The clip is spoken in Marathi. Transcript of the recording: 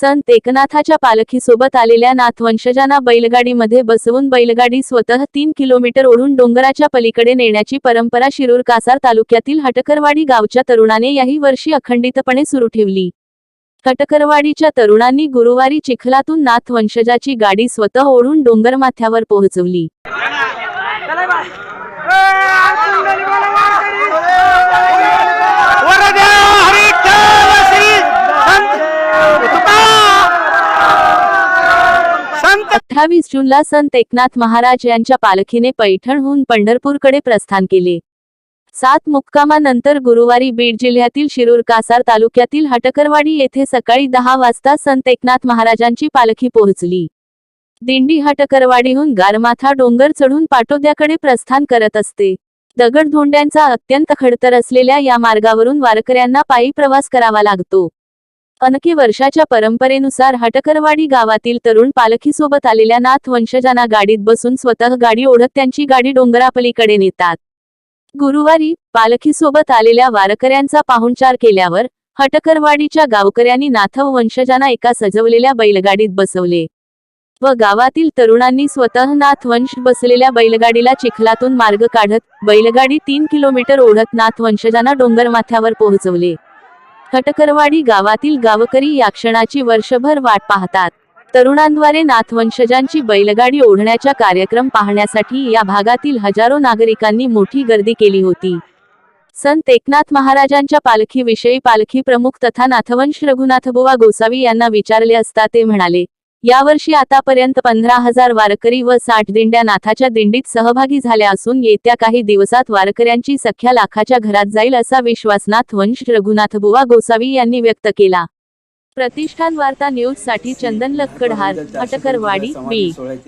संत एकनाथाच्या पालखीसोबत आलेल्या नाथवंशजांना बैलगाडीमध्ये बसवून बैलगाडी स्वतः तीन किलोमीटर ओढून डोंगराच्या पलीकडे नेण्याची परंपरा शिरूर कासार तालुक्यातील हटकरवाडी गावच्या तरुणाने याही वर्षी अखंडितपणे सुरू ठेवली. हटकरवाडीच्या तरुणांनी गुरुवारी चिखलातून नाथवंशजाची गाडी स्वतः ओढून डोंगरमाथ्यावर पोहोचवली. अठ्ठावीस जूनला संत एकनाथ महाराज यांच्या पालखीने पैठणहून पंढरपूरकडे प्रस्थान केले. सात मुक्कामानंतर गुरुवारी बीड जिल्ह्यातील शिरूर कासार तालुक्यातील हटकरवाडी येथे सकाळी दहा वाजता संत एकनाथ महाराजांची पालखी पोहोचली. दिंडी हटकरवाडीहून गारमाथा डोंगर चढून पाटोद्याकडे प्रस्थान करत असते. दगडधोंड्यांचा अत्यंत खडतर असलेल्या या मार्गावरून वारकऱ्यांना पायी प्रवास करावा लागतो. अनके वर्षाच्या परंपरेनुसार हटकरवाडी गावातील तरुण पालखीसोबत आलेल्या नाथ वंशजांना गाडीत बसून स्वतः गाडी ओढत त्यांची गाडी डोंगरापलीकडे नेतात. गुरुवारी पालखीसोबत आलेल्या वारकऱ्यांचा पाहुणचार केल्यावर हटकरवाडीच्या गावकऱ्यांनी नाथव वंशजांना एका सजवलेल्या बैलगाडीत बसवले. व गावातील तरुणांनी स्वतः नाथवंश बसलेल्या बैलगाडीला चिखलातून मार्ग काढत बैलगाडी तीन किलोमीटर ओढत नाथवंशजांना डोंगरमाथ्यावर पोहोचवले. खटकरवाडी गावातील गावकरी या क्षणाची वर्षभर वाट पाहतात. तरुणांद्वारे नाथवंशजांची बैलगाडी ओढण्याचा कार्यक्रम पाहण्यासाठी या भागातील हजारो नागरिकांनी मोठी गर्दी केली होती. संत एकनाथ महाराजांच्या पालखीविषयी पालखी प्रमुख तथा नाथवंश रघुनाथबुवा गोसावी यांना विचारले असता ते म्हणाले यावर्षी आतापर्यंत पंधरा हजार वारकरी व साठ दिंड्या नाथाच्या दिंडीत सहभागी झाल्या असून येत्या काही दिवसात वारकऱ्यांची सख्या लाखाच्या घरात जाईल असा विश्वास नाथवंश रघुनाथबुवा गोसावी यांनी व्यक्त केला. प्रतिष्ठान वार्ता न्यूजसाठी चंदन लक्कडहार अटकरवाडी बी